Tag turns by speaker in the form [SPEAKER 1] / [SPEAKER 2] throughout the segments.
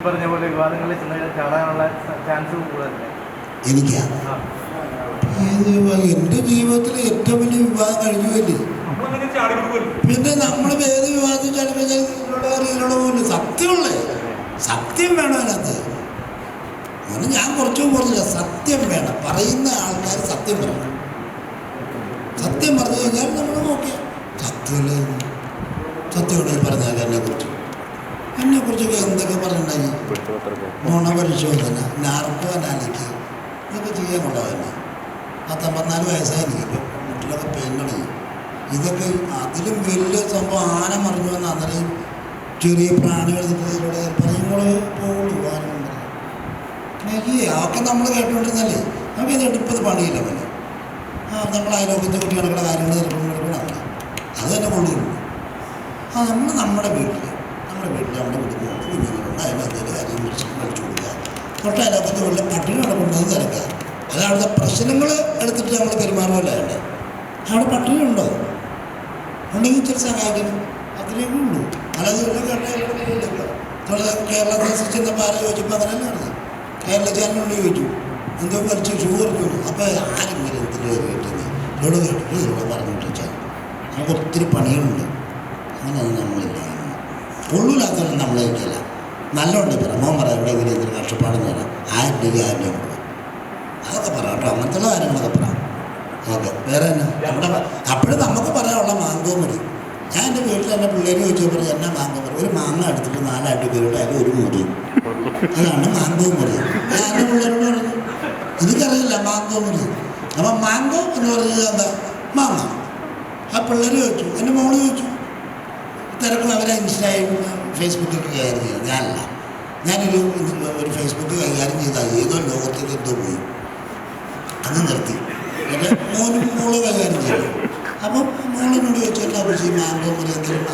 [SPEAKER 1] പറഞ്ഞ പോലെ വിവാദങ്ങളിൽ ചെന്ന് ചാടാനുള്ള ചാൻസ് കൂടുതലല്ലേ?
[SPEAKER 2] എനിക്കാ? എന്റെ ജീവിതത്തിൽ ഏറ്റവും വലിയ വിവാഹം കഴിഞ്ഞു അല്ലേ
[SPEAKER 1] നമ്മളങ്ങനെ ചാടി കൊടുക്കുമല്ലോ.
[SPEAKER 2] പിന്നെ നമ്മൾ ഏത് വിവാഹത്തിൽ ചടിപ്പിച്ചാൽ ഇതിലൂടെ ഇതിലൂടെ പോലും സത്യമുള്ളേ? സത്യം വേണം അതിനകത്ത്. അങ്ങനെ ഞാൻ കുറച്ചും കുറച്ചില്ല പറഞ്ഞില്ല? സത്യം വേണം. പറയുന്ന ആൾക്കാർ സത്യം പറയണം. സത്യം പറഞ്ഞു കഴിഞ്ഞാൽ നമ്മൾ നോക്കിയാൽ സത്യമല്ലേ? സത്യമുണ്ടെങ്കിൽ പറഞ്ഞാൽ എന്നെക്കുറിച്ച് എന്നെക്കുറിച്ചൊക്കെ എന്തൊക്കെ പറഞ്ഞിട്ടുണ്ടെങ്കിൽ ഗുണപരിശോധന നാർക്കോ അനാലിക്ക് ഇതൊക്കെ ചെയ്യാൻ കൊള്ളാമല്ലേ പത്തൊമ്പത്തിനാല് വയസ്സായിരിക്കും ഇപ്പം വീട്ടിലൊക്കെ ഇതൊക്കെ അതിലും വലിയ സംഭവം ആന മറിഞ്ഞു വന്ന അന്നേരം ചെറിയ പ്രാണികൾ ഇതിലൂടെ പറയുമ്പോൾ പോകുള്ളൂ എനിക്ക് അതൊക്കെ നമ്മൾ കേട്ടുകൊണ്ടിരുന്നല്ലേ? നമുക്ക് ഇത് എടുപ്പത് പണിയില്ല പോലെ ആ നമ്മൾ അയലോകത്തെ കുട്ടികളുടെ കാര്യങ്ങൾ ചിലപ്പോൾ അത് തന്നെ കൊള്ളുള്ളൂ ആ നമ്മൾ നമ്മുടെ വീട്ടിൽ തൊട്ട് അയലോകത്ത് വീട്ടിൽ പട്ടിണി നടക്കുന്നത് തിരക്കുക അത് അവിടുത്തെ പ്രശ്നങ്ങൾ എടുത്തിട്ട് നമ്മൾ പെരുമാറുമല്ല വേണ്ടേ അവിടെ പട്ടിണി ഉണ്ടോ ഉണ്ടെങ്കിൽ ഇച്ചിരി സഹായിക്കണം. അത്രയും ഉള്ളൂ. അല്ലാതെ ഒരു കേരള കേരളത്തെ ചെന്നപ്പോൾ പാല ചോദിച്ചപ്പോൾ അങ്ങനെയല്ല നടന്നത് കേരള ചാനലിനോട് ചോദിച്ചു. എന്തോ വലിച്ച് അപ്പോൾ ആരും അപ്പോൾ ആരെങ്കിലും പേര് കിട്ടുന്നത് ഇവിടെ കേട്ടിട്ട് ഇവിടെ പറഞ്ഞിട്ട് വെച്ചാൽ നമുക്ക് ഒത്തിരി പണികളുണ്ട്. അങ്ങനെയൊന്നും നമ്മളില്ല. കൊള്ളൂലാത്തവരും നമ്മളെ ഇല്ല നല്ലോണ്ട് പറ മോൻ പറ ഇവിടെ ഇങ്ങനെ കഷ്ടപ്പാടെന്ന് പറയാം ആയിരം രൂപ ആയിരം രൂപ അതൊക്കെ പറ കേട്ടോ. അങ്ങനത്തെ കാര്യങ്ങളൊക്കെ പറ. ഓക്കെ. വേറെ എന്നാ? നമ്മുടെ അപ്പോഴും നമുക്ക് പറയാനുള്ള മാങ്കവും മതി. ഞാൻ എന്റെ വീട്ടിൽ എന്റെ പിള്ളേർ ചോദിച്ചപ്പോൾ എന്നാ മാങ്കോ പറയും ഒരു മാങ്ങ എടുത്തിട്ട് നാലായിട്ട് പേരുടെ അതിൽ ഒരു മുറി അതാണ് മാങ്കവും മുറി ഞാൻ എന്റെ പിള്ളേരോട് പറഞ്ഞു എനിക്കറിയില്ല മാങ്കവും മുറി അപ്പം മാങ്കോ എന്ന് പറഞ്ഞത് എന്താ? മാങ്ങ. ആ പിള്ളേർ ചോദിച്ചു എന്റെ മോൾ ചോദിച്ചു തിരക്കുള്ള അവരെ ഇൻസ്റ്റയും ഫേസ്ബുക്കൊക്കെ കൈകാര്യം ചെയ്യും ഞാനല്ല. ഞാനൊരു ഒരു ഫേസ്ബുക്ക് കൈകാര്യം ചെയ്താൽ ഏതോ ലോകത്തേക്ക് എന്തോ പോയി. അത് നിർത്തി. എന്റെ മോനും മോൾ കൈകാര്യം ചെയ്തു. അപ്പം മോളിനോട് ചോദിച്ചു എല്ലാ ചെയ്യും ആന്തോ മുറി എന്തെങ്കിലും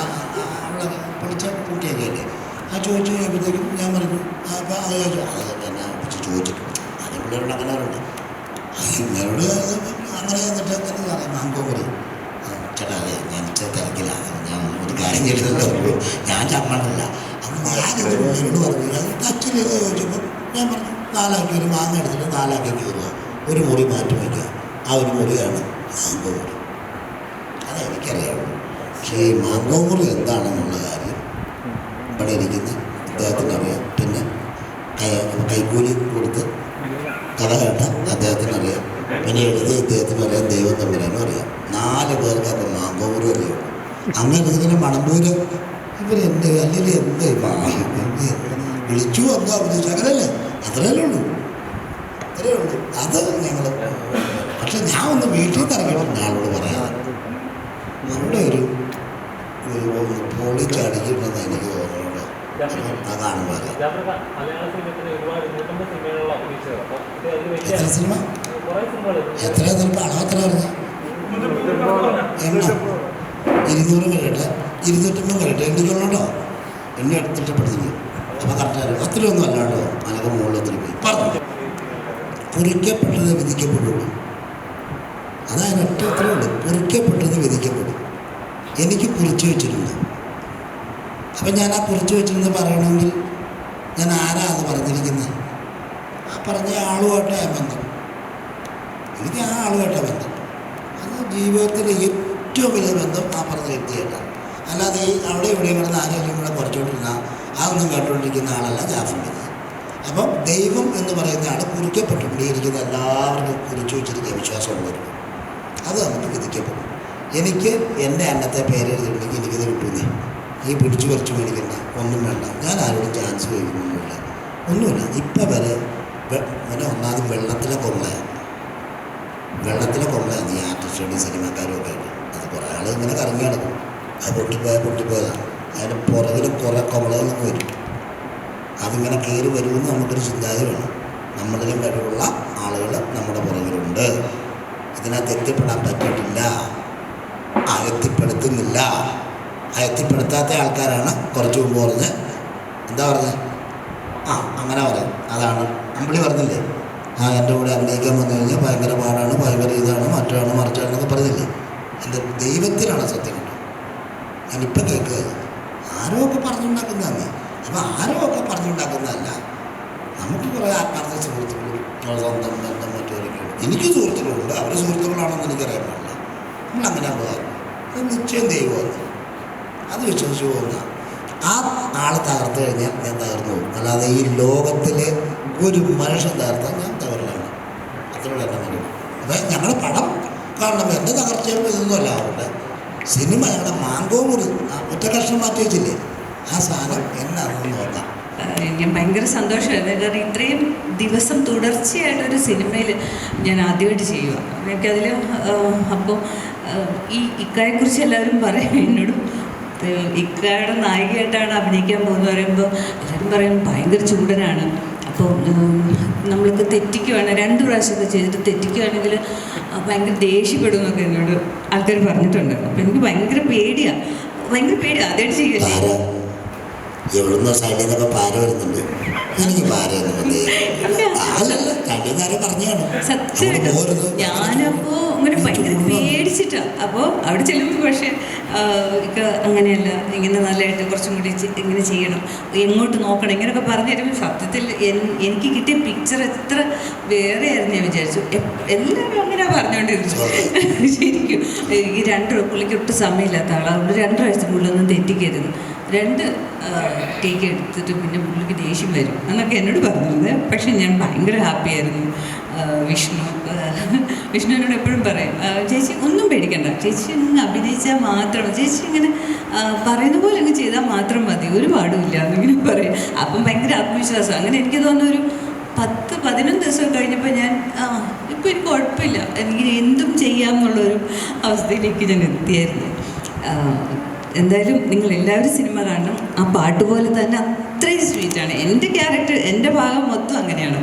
[SPEAKER 2] അവളെ പൊളിച്ച കുട്ടിയൊക്കെ അല്ലേ? ആ ചോദിച്ചു കഴിയുമ്പോഴത്തേക്കും ഞാൻ പറഞ്ഞു അപ്പോൾ അപ്പം അത് ചോദിച്ചു. അത് തന്നെ വിളിച്ച് ചോദിച്ചിട്ട് അത് പിള്ളേരോട് അങ്ങനെ പറയുന്നുണ്ട് ഇന്നോട് അങ്ങനെ എന്നിട്ട് അങ്ങനെ പറയാം മാങ്കോ പറയും ചേട്ടാ അതെ ഞാൻ തിരക്കിലാണ്. കാര്യം ഞാൻ ചമ്മണല്ല അപ്പം ഞാനിത് പിള്ളേരോട് പറഞ്ഞില്ല അത് ടച്ചിൽ ചോദിച്ചപ്പോൾ ഞാൻ പറഞ്ഞു നാലാക്കി ഒരു മാങ്ങ എടുത്തിട്ട് നാലാക്കി കയറുക. ഒരു മുറി മാറ്റി വയ്ക്കുക. ആ ഒരു മുറിയാണ് മാങ്കോ മുറി. അതെനിക്കറിയാവുള്ളൂ പക്ഷേ ഈ മാങ്കോ മുറി എന്താണെന്നുള്ള കാര്യം ഇവിടെ ഇരിക്കുന്ന അദ്ദേഹത്തിന് അറിയാം പിന്നെ കൈ കൈക്കൂലി കൊടുത്ത് കഥ കേട്ട അദ്ദേഹത്തിന് അറിയാം പിന്നെ എഴുതി അദ്ദേഹത്തിന് അറിയാം അങ്ങനെ ഇങ്ങനെ മണമ്പൂര് ഇവരെന്ത് അല്ലെങ്കിൽ എന്ത്? വിളിച്ചു വന്നു അഭിനയിച്ചു അങ്ങനല്ലേ? അത്രയല്ലേ ഉള്ളൂ. അത്രയേ ഉള്ളൂ. അത് ഞങ്ങൾ പക്ഷെ ഞാൻ ഒന്ന് വീട്ടിൽ നിന്ന് ഇറങ്ങിയിട്ടുണ്ട് ആളോട് പറയാം. നമ്മുടെ ഒരു ഒരു ഒന്ന് പൊളിച്ചടിക്കുമെന്ന് എനിക്ക്
[SPEAKER 3] അതാണ് പറയുന്നത്
[SPEAKER 2] എത്ര സിനിമ? എത്ര സിനിമ അളവ് പറഞ്ഞു എണ്ണം? ഇരുന്നൂറ് വരട്ടെ ഇരുന്നൂറ്റമ്പത് വരട്ടെ എണ്ണിക്കൊള്ളോ എന്നെ എടുത്തിട്ട് പഠിച്ചു അപ്പോൾ കറക്റ്റായിരുന്നു അത്രയൊന്നും അല്ല കേട്ടോ മലക മുകളിൽ ഒത്തിരി പോയി. പറഞ്ഞു. കുറിക്കപ്പെട്ടത് വിധിക്കപ്പെടുള്ളൂ. അതായത് ഒറ്റ അത്രേ ഉള്ളൂ. കുറിക്കപ്പെട്ടത് വിധിക്കപ്പെടും. എനിക്ക് കുറിച്ച് വെച്ചിട്ടുണ്ട്. അപ്പം ഞാൻ ആ കുറിച്ച് വെച്ചിരുന്ന് പറയണമെങ്കിൽ ഞാൻ ആരാ അത് പറഞ്ഞിരിക്കുന്നത്? ആ പറഞ്ഞ ആളുമായിട്ടാണ് ബന്ധം. എനിക്ക് ആ ആളുമായിട്ടാണ് ബന്ധം. അത് ജീവിതത്തിലെ ഏറ്റവും വലിയ ബന്ധം ആ പറഞ്ഞ വ്യക്തിയായിട്ടാണ്. അല്ലാതെ ഈ അവിടെ ഇവിടെ കിടന്ന് ആരെങ്കിലും കൂടെ കുറച്ചുകൊണ്ടിരുന്ന അതൊന്നും കേട്ടുകൊണ്ടിരിക്കുന്ന ആളല്ല ജാഫറിന്റെ അപ്പം ദൈവം എന്ന് പറയുന്ന ആൾ കുറിക്കപ്പെട്ടുകൊണ്ടിരിക്കുന്ന എല്ലാവർക്കും കുറിച്ചു വെച്ചിരിക്കുക വിശ്വാസമുള്ളവർ അത് നമുക്ക് വിധിക്കപ്പെടും എനിക്ക് എന്റെ അന്നത്തെ പേരെഴുതിയിട്ടുണ്ടെങ്കിൽ എനിക്കത് കിട്ടുന്നേ. ഈ പിടിച്ചു പറിച്ചു മേടിക്കണ്ട. ഒന്നും വേണ്ട. ഞാൻ ആരോടും ചാൻസ് ചോദിക്കുന്നൊന്നുമില്ല. ഒന്നുമില്ല. ഇപ്പം വരെ പിന്നെ ഒന്നാമത് വെള്ളത്തിലെ കൊള്ളയാണ് വെള്ളത്തിലെ കൊള്ളയാണ് ഈ ആർട്ടിസ്റ്റുകളും സിനിമാക്കാരും ഒക്കെ ആയിട്ട്. അത് കുറേ ആൾ ഇങ്ങനെ കറങ്ങി നടക്കും. അത് പൊട്ടിപ്പോയാൽ പൊട്ടിപ്പോയതാണ് അതിന്റെ പുറകിൽ കുറേ കൊള്ളകളൊക്കെ വരും. അതിങ്ങനെ കയറി വരുമെന്ന് നമുക്കൊരു ചിന്താഗതി വേണം. നമ്മളിലും കഴിവുള്ള ആളുകൾ നമ്മുടെ പുറകിലുണ്ട്. ഇതിനകത്ത് എത്തിപ്പെടാൻ പറ്റിയിട്ടില്ല. ആ എത്തിപ്പെടുത്താത്ത ആൾക്കാരാണ് കുറച്ച് മുമ്പ് പറഞ്ഞ് എന്താ പറഞ്ഞത് ആ അങ്ങനെ പറയും അതാണ്. അമ്പിളി പറഞ്ഞില്ലേ? ആ എന്റെ കൂടെ അഭിനയിക്കാൻ വന്നു കഴിഞ്ഞാൽ ഭയങ്കര പാടാണ് ഭയങ്കര ഇതാണ് മറ്റാണ് മറിച്ചാണെന്നൊക്കെ പറഞ്ഞില്ലേ എന്റെ ദൈവത്തിലാണ് സത്യം. കേട്ടോ ഞാനിപ്പം കേൾക്കുക ആരോ ഒക്കെ പറഞ്ഞുണ്ടാക്കുന്നതാണ്? അപ്പം ആരോ ഒക്കെ പറഞ്ഞുണ്ടാക്കുന്നതല്ല. നമുക്ക് കുറേ ആത്മാർത്ഥ സുഹൃത്തുക്കളും നമ്മുടെ സ്വന്തം ബന്ധം മറ്റവരൊക്കെ എനിക്ക് സുഹൃത്തുക്കളുണ്ട്. അവർ സുഹൃത്തുക്കളാണെന്ന് എനിക്കറിയാൻ പാടില്ല. നമ്മളങ്ങനെ പോകാറ് അത് നിശ്ചയം ദൈവമാണ്. അത് വിശ്വസിച്ച് പോകുന്ന ആ ആളെ തകർത്ത് കഴിഞ്ഞാൽ ഞാൻ തകർന്നു പോകും. അല്ലാതെ ഈ ലോകത്തിലെ ഒരു മനുഷ്യൻ തകർത്താൽ ഞാൻ തകർന്നാണ് അത്രയുള്ള എന്റെ മറുപടി അപ്പം ഞങ്ങളുടെ പടം കാണണം എന്റെ തകർച്ചയും ഇതൊന്നുമല്ല അവരുടെ സിനിമ ഞങ്ങളുടെ മാങ്കോ മുറി. ഒറ്റ മാറ്റി വെച്ചില്ലേ? ആ സാധനം എന്നാണെന്ന് നോക്കാം.
[SPEAKER 4] ഞാൻ ഭയങ്കര സന്തോഷമായിരുന്നു കാരണം ഇത്രയും ദിവസം തുടർച്ചയായിട്ടൊരു സിനിമയിൽ ഞാൻ ആദ്യമായിട്ട് ചെയ്യുക എനിക്കതിൽ അപ്പോൾ ഈ ഇക്കായെക്കുറിച്ച് എല്ലാവരും പറയും. എന്നോട് ഇക്കയുടെ നായികയായിട്ടാണ് അഭിനയിക്കാൻ പോകുന്നത് പറയുമ്പോൾ എല്ലാവരും പറയും ഭയങ്കര ചൂടനാണ്. അപ്പോൾ നമ്മൾക്ക് തെറ്റിക്കുവാണ് രണ്ട് പ്രാവശ്യമൊക്കെ ചെയ്തിട്ട് തെറ്റിക്കുവാണെങ്കിൽ ഭയങ്കര ദേഷ്യപ്പെടുമെന്നൊക്കെ എന്നോട് ആൾക്കാർ പറഞ്ഞിട്ടുണ്ട്. അപ്പം എനിക്ക് ഭയങ്കര പേടിയാണ് ഭയങ്കര പേടിയാണ് ആദ്യമായിട്ട് ചെയ്യല്ലേ
[SPEAKER 2] എവിടുന്ന സൈഡിൽ നിന്നൊക്കെ പാര വരുന്നുണ്ട്. എനിക്ക് പാരയൊന്നും അല്ലല്ല.
[SPEAKER 4] ഞാനപ്പോൾ അങ്ങനെ ഭയങ്കര പേടിച്ചിട്ടാ. അപ്പോൾ അവിടെ ചെല്ലുമ്പോ പക്ഷേ ഇക്ക അങ്ങനെയല്ല. ഇങ്ങനെ നല്ലതായിട്ട് കുറച്ചും കൂടി ഇങ്ങനെ ചെയ്യണം. എങ്ങോട്ട് നോക്കണം? ഇങ്ങനെയൊക്കെ പറഞ്ഞു തരുമ്പോൾ സത്യത്തിൽ എനിക്ക് കിട്ടിയ പിക്ചർ എത്ര വേറെ ആയിരുന്നു ഞാൻ വിചാരിച്ചു. എല്ലാവരും അങ്ങനെ പറഞ്ഞുകൊണ്ടിരുന്നു ശരിക്കും. ഈ രണ്ട് പുള്ളിക്ക് ഒട്ടും സമയമില്ലാത്ത ആളാണ് അതുകൊണ്ട് രണ്ട് പ്രാവശ്യത്തിനുള്ളിൽ ഒന്നും തെറ്റിക്കരുത്. രണ്ട് കേക്ക് എടുത്തിട്ട് പിന്നെ പുള്ളിക്ക് ദേഷ്യം വരും. എന്നൊക്കെ എന്നോട് പറഞ്ഞിരുന്നത്. പക്ഷെ ഞാൻ ഭയങ്കര ഹാപ്പിയായിരുന്നു വിഷ്ണു ആ, വിഷ്ണു എന്നോട് എപ്പോഴും പറയും ചേച്ചി ഒന്നും പേടിക്കണ്ട. ചേച്ചി ഇങ്ങനെ അഭിനയിച്ചാൽ മാത്രം ചേച്ചി ഇങ്ങനെ പറയുന്ന പോലെ അങ്ങ് ചെയ്താൽ മാത്രം മതി. ഒരു പാടുമില്ല എന്നിങ്ങനെ പറയും. അപ്പം ഭയങ്കര ആത്മവിശ്വാസം. അങ്ങനെ എനിക്ക് തോന്നുന്ന ഒരു പത്ത് പതിനൊന്ന് ദിവസം കഴിഞ്ഞപ്പോൾ ഞാൻ ആ ഇപ്പോൾ എനിക്ക് കുഴപ്പമില്ല. എനിക്ക് എന്തും ചെയ്യാം എന്നുള്ളൊരു അവസ്ഥയിലേക്ക് ഞാൻ എത്തിയായിരുന്നു. എന്തായാലും നിങ്ങൾ എല്ലാവരും സിനിമ കാണണം. ആ പാട്ട് പോലെ തന്നെ അത്രയും സ്വീറ്റാണ്. എന്റെ ക്യാരക്ടർ എന്റെ ഭാഗം മൊത്തം അങ്ങനെയാണ്.